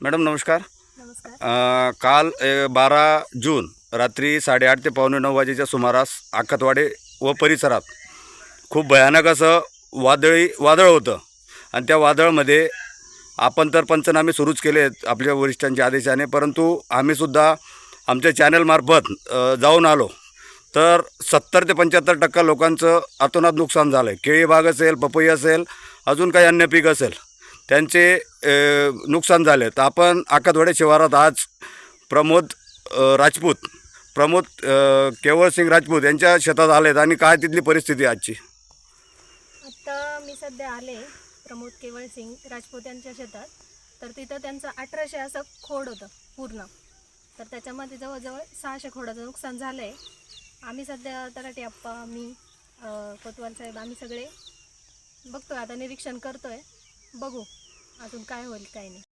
Madam नमस्कार. काल बारा जून रात्री साडेआठ ते पावणे नऊ वाजेच्या सुमारास आखतवाडे व परिसरात खूप भयानक असं वादळी वादळ होतं. आणि त्या वादळामध्ये आपण तर पंचनामे सुरूच केले आहेत आपल्या वरिष्ठांच्या आदेशाने परंतु आम्हीसुद्धा आमच्या चॅनलमार्फत जाऊन आलो. तर सत्तर ते पंच्याहत्तर टक्का लोकांचं अतोनात नुकसान झालं आहे केळी बाग असेल पपई असेल अजून काही अन्य पीक असेल. त्यांचे नुकसान झाले. तर आपण आकातवाडे शिवारात आज प्रमोद राजपूत प्रमोद केवळ केवळसिंग राजपूत यांच्या शेतात आले आहेत आणि काय तिथली परिस्थिती आजची? आत्ता मी सध्या आले प्रमोद केवळ सिंग राजपूत यांच्या शेतात. तर तिथं त्यांचं अठराशे असं खोड होतं पूर्ण. तर त्याच्यामध्ये जवळजवळ सहाशे खोडाचं नुकसान झालं आहे आम्ही सध्या तलाठी आप्पा मी कोतवाल साहेब आम्ही सगळे बघतोय आता निरीक्षण करतोय. बघू. अजून काय होईल काय नाही.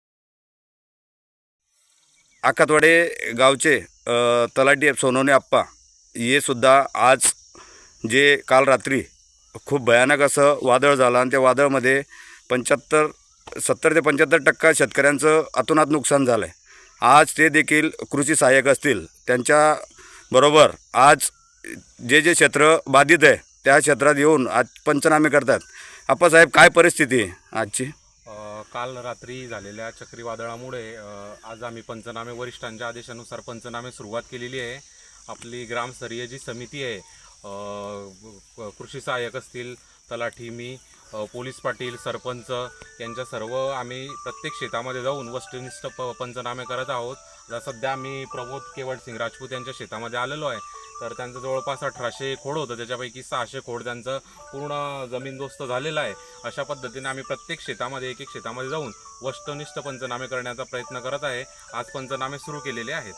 आकातवाडे गावचे तलाटी तलाठी सोनवणे आप्पा. हे सुद्धा आज जे काल रात्री खूप भयानक असं वादळ झालं आणि त्या वादळामध्ये पंच्याहत्तर सत्तर ते पंच्याहत्तर टक्का शेतकऱ्यांचं अतोनात नुकसान झालं आहे आज ते देखील कृषी सहाय्यक असतील. त्यांच्याबरोबर आज जे जे क्षेत्र बाधित आहे त्या क्षेत्रात येऊन आज पंचनामे करतात. आप्पासाहेब काय परिस्थिती आहे आजची? अ, काल रात्री झालेल्या चक्रीवादळामुळे अ, आज आम्ही पंचनामे वरिष्ठांच्या आदेशानुसार पंचनामे सुरुवात केलेली आहे. आपली ग्रामस्तरीय जी समिती आहे अ, कृषी सहाय्यक असतील तलाठी मी अ, पोलीस पाटील सरपंच यांच्या सर्व आम्ही प्रत्येक शेतामध्ये जाऊन वस्तुनिष्ठ प पंचनामे करत आहोत. आता सध्या आम्ही प्रमोद केवळ सिंग राजपूत यांच्या शेतामध्ये आलेलो आहे तर त्यांचं जवळपास अठराशे खोड होतं. त्याच्यापैकी सहाशे खोड त्यांचं पूर्ण जमीनदोस्त झालेलं आहे. अशा पद्धतीने आम्ही प्रत्येक शेतामध्ये एक एक शेतामध्ये जाऊन वस्तुनिष्ठ पंचनामे करण्याचा प्रयत्न करत आहे. आज पंचनामे सुरू केलेले आहेत.